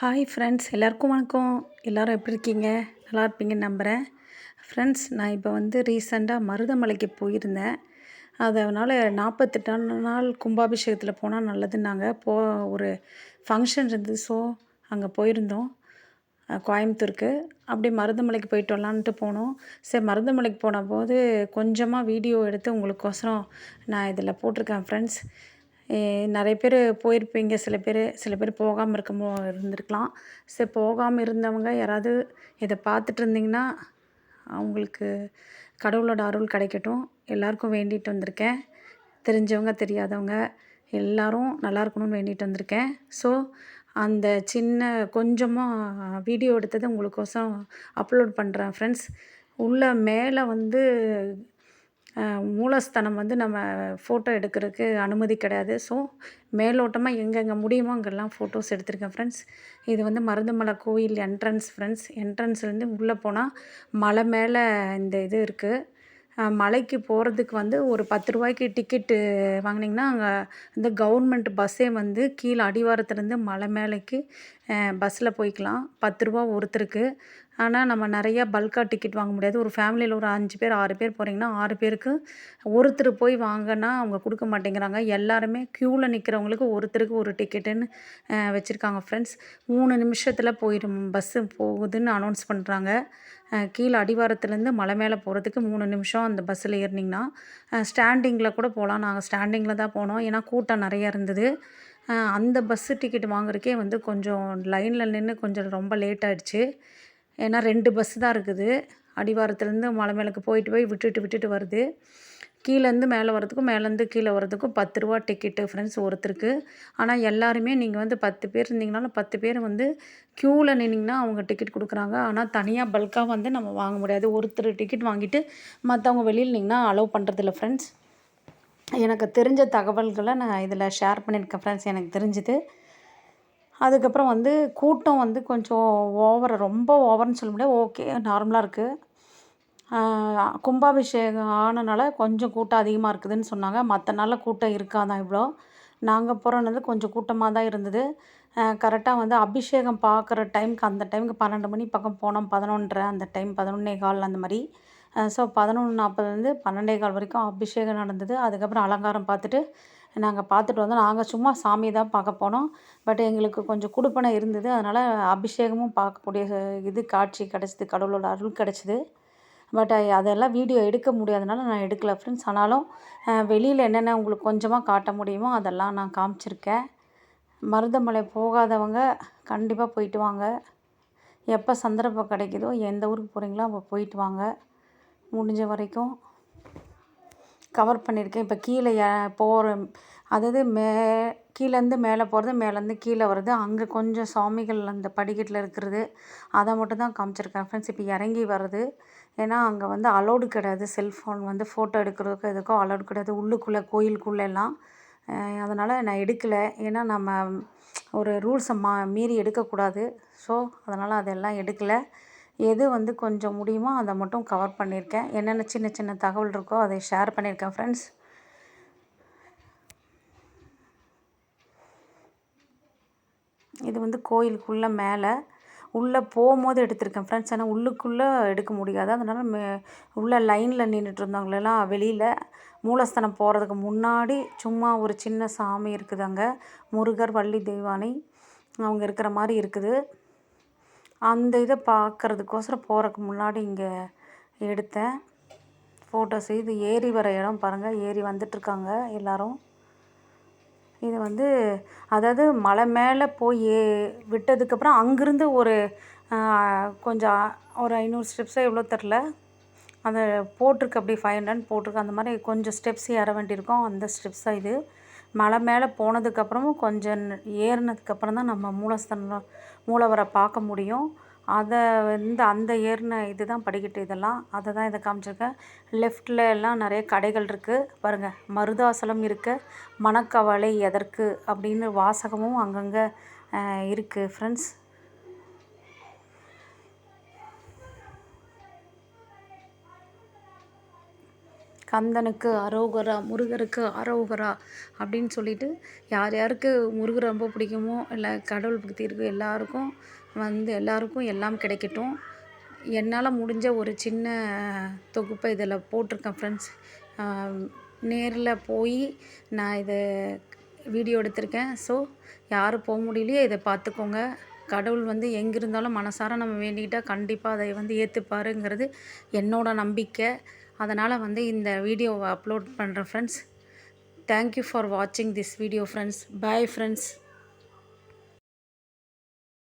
Hi friends எல்லாருக்கும் வணக்கம். எல்லோரும் எப்படி இருக்கீங்க? நல்லா இருப்பீங்கன்னு நம்புகிறேன் ஃப்ரெண்ட்ஸ் நான் இப்போ வந்து ரீசெண்டாக மருதமலைக்கு போயிருந்தேன். அதனால் நாற்பத்தெட்டு நாள் கும்பாபிஷேகத்தில் போனால் நல்லதுன்னாங்க போ ஒரு ஃபங்க்ஷன் இருந்தது. ஸோ அங்கே போயிருந்தோம். கோயம்புத்தூருக்கு. அப்படியே மருதமலைக்கு போயிட்டு வரலான்ட்டு போனோம். சரி மருதமலைக்கு போன போது கொஞ்சமாக வீடியோ எடுத்து உங்களுக்கோசரம் நான் இதில் போட்டிருக்கேன் ஃப்ரெண்ட்ஸ் நிறைய பேர் போயிருப்பீங்க. சில பேர் சில பேர் போகாமல் இருக்கமோ இருந்திருக்கலாம். சரி போகாமல் இருந்தவங்க யாராவது இதை பார்த்துட்டு இருந்தீங்கன்னா அவங்களுக்கு கடவுளோட அருள் கிடைக்கட்டும். எல்லாருக்கும் வேண்டிட்டு வந்திருக்கேன். தெரிஞ்சவங்க தெரியாதவங்க எல்லோரும் நல்லா இருக்கணும்னு வேண்டிட்டு வந்திருக்கேன். ஸோ அந்த சின்ன கொஞ்சமாக வீடியோ எடுத்தது உங்களுக்கோசம் அப்லோட் பண்ணுறேன் ஃப்ரெண்ட்ஸ் உள்ள மேலே வந்து மூலஸ்தானம் வந்து நம்ம ஃபோட்டோ எடுக்கிறதுக்கு அனுமதி கிடையாது. ஸோ மேலோட்டமாக எங்கெங்கே முடியுமோ அங்கெல்லாம் ஃபோட்டோஸ் எடுத்திருக்கேன் ஃப்ரெண்ட்ஸ் இது வந்து மருதமலை கோயில் என்ட்ரன்ஸ் ஃப்ரெண்ட்ஸ் என்ட்ரன்ஸ்லேருந்து உள்ளே போனால் மலை மேலே இந்த இது இருக்குது மலைக்கு போகிறதுக்கு வந்து ஒரு பத்து ரூபாய்க்கு டிக்கெட்டு வாங்கினீங்கன்னா அங்கே இந்த கவர்மெண்ட் பஸ்ஸே வந்து கீழே அடிவாரத்துலேருந்து மலை மேலேக்கு பஸ்ஸில் போய்க்கலாம். பத்து ரூபா ஒருத்தருக்கு. ஆனால் நம்ம நிறையா பல்காக டிக்கெட் வாங்க முடியாது. ஒரு ஃபேமிலியில் ஒரு அஞ்சு பேர் ஆறு பேர் போகிறீங்கன்னா ஆறு பேருக்கு ஒருத்தர் போய் வாங்கினா அவங்க கொடுக்க மாட்டேங்கிறாங்க. எல்லாருமே க்யூவில் நிற்கிறவங்களுக்கு ஒருத்தருக்கு ஒரு டிக்கெட்டுன்னு வச்சுருக்காங்க ஃப்ரெண்ட்ஸ் மூணு நிமிஷத்தில் போயிடும். பஸ்ஸு போகுதுன்னு அனௌன்ஸ் பண்ணுறாங்க கீழே அடிவாரத்துலேருந்து மலை மேலே போகிறதுக்கு மூணு நிமிஷம் அந்த பஸ்ஸில் ஏறினீங்கன்னா ஸ்டாண்டிங்கில் கூட போகலாம் நாங்கள் ஸ்டாண்டிங்கில் தான் போனோம். ஏன்னா கூட்டம் நிறையா இருந்தது. அந்த பஸ்ஸு டிக்கெட் வாங்குறதுக்கே வந்து கொஞ்சம் லைனில் நின்று கொஞ்சம் ரொம்ப லேட் ஆகிடுச்சு ஏன்னா ரெண்டு பஸ் தான் இருக்குது. அடிவாரத்துலேருந்து மலை மேலுக்கு போயிட்டு போய் விட்டுட்டு விட்டுட்டு வருது. கீழேருந்து மேலே வரதுக்கும் மேலேருந்து கீழே வரதுக்கும் பத்து ரூபா டிக்கெட்டு ஃப்ரெண்ட்ஸ் ஒருத்தருக்கு. ஆனால் எல்லாருமே நீங்கள் வந்து பத்து பேர் இருந்தீங்கனாலும் பத்து பேர் வந்து க்யூவில் நின்னிங்கன்னா அவங்க டிக்கெட் கொடுக்குறாங்க. ஆனால் தனியாக பல்காக வந்து நம்ம வாங்க முடியாது. ஒருத்தர் டிக்கெட் வாங்கிட்டு மற்றவங்க வெளியில் நின்னா அலோவ் பண்ணுறதில்ல ஃப்ரெண்ட்ஸ் எனக்கு தெரிஞ்ச தகவல்களை நான் இதில் ஷேர் பண்ணியிருக்கேன் ஃப்ரெண்ட்ஸ் எனக்கு தெரிஞ்சுது. அதுக்கப்புறம் வந்து கூட்டம் வந்து கொஞ்சம் ஓவர் ரொம்ப ஓவர்னு சொல்ல முடியாது. ஓகே நார்மலாக இருக்குது கும்பாபிஷேகம் ஆனனால கொஞ்சம் கூட்டம் அதிகமாக இருக்குதுன்னு சொன்னாங்க. மற்ற நாளில் கூட்டம் இருக்காதான் இவ்வளோ நாங்கள் போகிறோன்னது கொஞ்சம் கூட்டமாக தான் இருந்தது. கரெக்டாக வந்து அபிஷேகம் பார்க்குற டைமுக்கு அந்த டைமுக்கு பன்னெண்டு மணி பக்கம் போனோம். பதினொன்றரை அந்த டைம் பதினொன்னே கால் அந்த மாதிரி. ஸோ பதினொன்று நாற்பதுலேருந்து பன்னெண்டே கால் வரைக்கும் அபிஷேகம் நடந்தது. அதுக்கப்புறம் அலங்காரம் பார்த்துட்டு நாங்கள் பார்த்துட்டு வந்தோம். நாங்கள் சும்மா சாமி தான் பார்க்க போனோம். பட் எங்களுக்கு கொஞ்சம் கொடுப்பனை இருந்தது. அதனால் அபிஷேகமும் பார்க்கக்கூடிய இது காட்சி கிடச்சிது. கடவுளோட அருள் கிடச்சிது. பட் அதெல்லாம் வீடியோ எடுக்க முடியாதனால நான் எடுக்கல ஃப்ரெண்ட்ஸ் ஆனாலும் வெளியில் என்னென்ன உங்களுக்கு கொஞ்சமாக காட்ட முடியுமோ அதெல்லாம் நான் காமிச்சிருக்கேன். மருதமலை போகாதவங்க கண்டிப்பாக போயிட்டு வாங்க. எப்போ சந்தர்ப்பம் கிடைக்குதோ எந்த ஊருக்கு போகிறீங்களோ அப்போ போயிட்டு வாங்க. முடிஞ்ச வரைக்கும் கவர் பண்ணியிருக்கேன். இப்போ கீழே போகிற அதாவது மே கீழேருந்து மேலே போகிறது மேலேருந்து கீழே வர்றது அங்கே கொஞ்சம் சாமிகள் அந்த படிக்கட்டில் இருக்கிறது அதை மட்டும் தான் காமிச்சிருக்கேன். ஃப்ரெண்ட்ஸ் இப்போ இறங்கி வர்றது ஏன்னா அங்கே வந்து அலோடு கிடையாது. செல்ஃபோன் வந்து ஃபோட்டோ எடுக்கிறதுக்கும் எதுக்கோ அலோடு கிடையாது. உள்ளுக்குள்ளே கோயிலுக்குள்ளெல்லாம் அதனால் நான் எடுக்கலை. ஏன்னா நம்ம ஒரு ரூல்ஸை மா மீறி எடுக்கக்கூடாது. ஸோ அதனால் அதெல்லாம் எடுக்கலை. எது வந்து கொஞ்சம் முடியுமோ அதை மட்டும் கவர் பண்ணியிருக்கேன். என்னென்ன சின்ன சின்ன தகவல் இருக்கோ அதை ஷேர் பண்ணியிருக்கேன் ஃப்ரெண்ட்ஸ் இது வந்து கோயிலுக்குள்ளே மேலே. உள்ளே போகும்போது எடுத்திருக்கேன் ஃப்ரெண்ட்ஸ் ஆனால் உள்ளுக்குள்ளே எடுக்க முடியாது. அதனால் மே உள்ளே லைனில் நின்றுட்டு இருந்தவங்களெல்லாம் வெளியில் மூலஸ்தானம் போகிறதுக்கு முன்னாடி சும்மா ஒரு சின்ன சாமி இருக்குது அங்கே. முருகர் வள்ளி தெய்வானை. அவங்க இருக்கிற மாதிரி இருக்குது. அந்த இதை பார்க்கறதுக்கோசரம் போகிறதுக்கு முன்னாடி இங்கே எடுத்தேன். ஃபோட்டோஸ் இது ஏறி வர இடம் பாருங்கள் ஏறி வந்துட்டுருக்காங்க எல்லோரும். இது வந்து அதாவது மலை மேலே போய் விட்டதுக்கப்புறம் அங்கேருந்து ஒரு கொஞ்சம் ஒரு ஐநூறு ஸ்டெப்ஸாக எவ்வளோ தெரில. அதை போட்டிருக்கு அப்படி ஃபைவ் ஹண்ட்ரட் போட்டிருக்கு. அந்த மாதிரி கொஞ்சம் ஸ்டெப்ஸ் ஏற வேண்டியிருக்கும். அந்த ஸ்டெப்ஸாக இது. மலை மேலே போனதுக்கப்புறமும் கொஞ்சம் ஏறினதுக்கப்புறம் தான் நம்ம மூலஸ்தனம் மூலவரை பார்க்க முடியும். அதை வந்து அந்த ஏறின இது தான் படிக்கட்டு இதெல்லாம். அதை தான் இதை காமிச்சிருக்கேன். லெஃப்டில் எல்லாம் நிறைய கடைகள் இருக்குது பாருங்கள் மருதாசலம் இருக்க மணக்கவலை எதற்கு அப்படின்னு வாசகமும் அங்கங்கே இருக்குது ஃப்ரெண்ட்ஸ் கந்தனுக்கு அரோகரா முருகருக்கு அரோகரா அப்படின்னு சொல்லிட்டு யார் யாருக்கு முருகர் ரொம்ப பிடிக்குமோ இல்லை கடவுள் பக்தி இருக்குது எல்லாருக்கும் வந்து எல்லாருக்கும் எல்லாம் கிடைக்கட்டும். என்னால் முடிஞ்ச ஒரு சின்ன தொகுப்பை இதில் போட்டிருக்கேன் ஃப்ரெண்ட்ஸ் நேரில் போய் நான் இதை வீடியோ எடுத்திருக்கேன். ஸோ யார் போக முடியலையோ இதை பார்த்துக்கோங்க கடவுள் வந்து எங்கே இருந்தாலும் மனசார நம்ம வேண்டிக்கிட்டால் கண்டிப்பாக அதை வந்து ஏற்றுப்பாருங்கிறது என்னோட நம்பிக்கை. அதனால் வந்து இந்த வீடியோவை அப்லோட் பண்ணுறேன் ஃப்ரெண்ட்ஸ் தேங்க்யூ ஃபார் வாட்சிங் this video friends bye friends